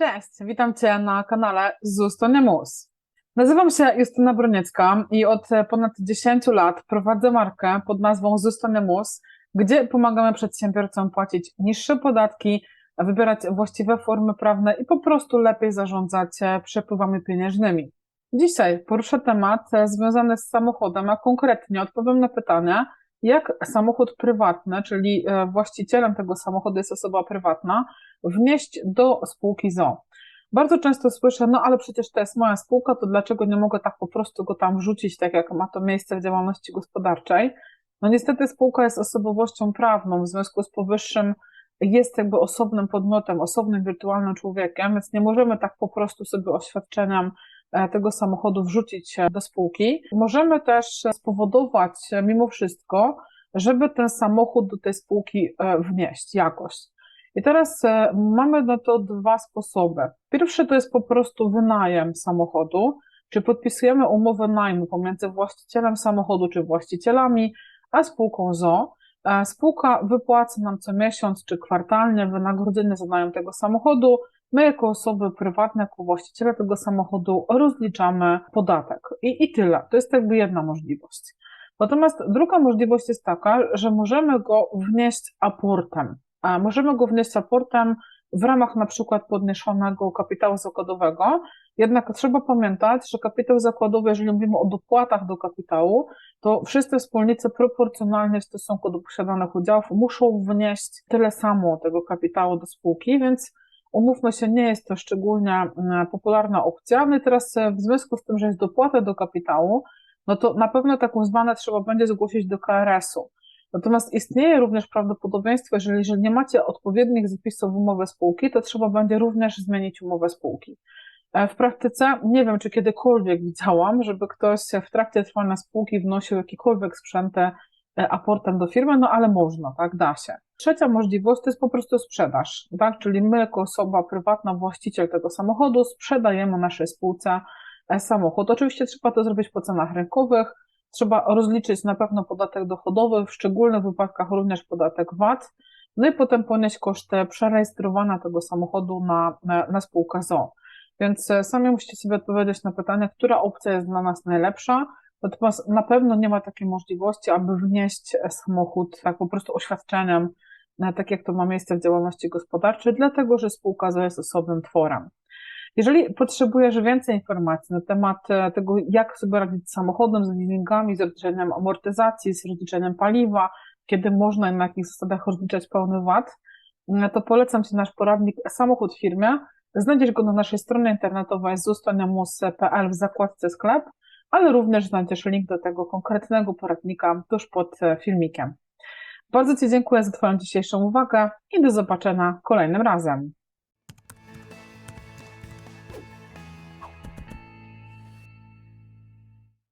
Cześć, witam Cię na kanale ZUS to nie mus. Nazywam się Justyna Broniecka i od e, ponad 10 lat prowadzę markę pod nazwą ZUS to nie mus, gdzie pomagamy przedsiębiorcom płacić niższe podatki, wybierać właściwe formy prawne i po prostu lepiej zarządzać e, przepływami pieniężnymi. Dzisiaj poruszę temat e, związany z samochodem, a konkretnie odpowiem na pytanie, jak samochód prywatny, czyli e, właścicielem tego samochodu jest osoba prywatna, wnieść do spółki ZO. Bardzo często słyszę, no ale przecież to jest moja spółka, to dlaczego nie mogę tak po prostu go tam wrzucić, tak jak ma to miejsce w działalności gospodarczej? No niestety spółka jest osobowością prawną, w związku z powyższym jest jakby osobnym podmiotem, osobnym wirtualnym człowiekiem, więc nie możemy tak po prostu sobie oświadczeniem tego samochodu wrzucić do spółki. Możemy też spowodować e, mimo wszystko, żeby ten samochód do tej spółki e, wnieść jakoś. I teraz mamy na to dwa sposoby. Pierwszy to jest po prostu wynajem samochodu, czy podpisujemy umowę najmu pomiędzy właścicielem samochodu czy właścicielami, a spółką ZO. Spółka wypłaca nam co miesiąc czy kwartalnie wynagrodzenie za najem tego samochodu. My, jako osoby prywatne, jako właściciele tego samochodu, rozliczamy podatek. I, I tyle. To jest jakby jedna możliwość. Natomiast druga możliwość jest taka, że możemy go wnieść aportem. Możemy go wnieść aportem w ramach na przykład podniesionego kapitału zakładowego. Jednak trzeba pamiętać, że kapitał zakładowy, jeżeli mówimy o dopłatach do kapitału, to wszyscy wspólnicy proporcjonalnie w stosunku do posiadanych udziałów muszą wnieść tyle samo tego kapitału do spółki, więc umówmy się, nie jest to szczególnie mm, popularna opcja. No i teraz e, w związku z tym, że jest dopłata do kapitału, no to na pewno taką zmianę trzeba będzie zgłosić do KRS-u. Natomiast istnieje również prawdopodobieństwo, że jeżeli nie macie odpowiednich zapisów w umowie spółki, to trzeba będzie również zmienić umowę spółki. E, w praktyce nie wiem, czy kiedykolwiek widziałam, żeby ktoś w trakcie trwania spółki wnosił jakikolwiek sprzęt aportem do firmy, no ale można, tak, da się. Trzecia możliwość to jest po prostu sprzedaż, tak, czyli my jako osoba prywatna, właściciel tego samochodu sprzedajemy naszej spółce e, samochód. Oczywiście trzeba to zrobić po cenach rynkowych, trzeba rozliczyć na pewno podatek dochodowy, w szczególnych wypadkach również podatek VAT, no i potem ponieść koszty przerejestrowania tego samochodu na, na, na spółkę ZO. Więc e, sami musicie sobie odpowiedzieć na pytanie, która opcja jest dla nas najlepsza. Natomiast na pewno nie ma takiej możliwości, aby wnieść samochód tak po prostu oświadczeniem, e, tak jak to ma miejsce w działalności gospodarczej, dlatego że spółka jest osobnym tworem. Jeżeli potrzebujesz więcej informacji na temat e, tego, jak sobie radzić z samochodem, z leasingami, z rozliczeniem amortyzacji, z rozliczeniem paliwa, kiedy można na jakich zasadach rozliczać pełny VAT, to polecam Ci nasz poradnik Samochód w firmie. Znajdziesz go na naszej stronie internetowej zustoniamus.pl w zakładce sklep, ale również znajdziesz link do tego konkretnego poradnika tuż pod e, filmikiem. Bardzo Ci dziękuję za Twoją dzisiejszą uwagę i do zobaczenia kolejnym razem.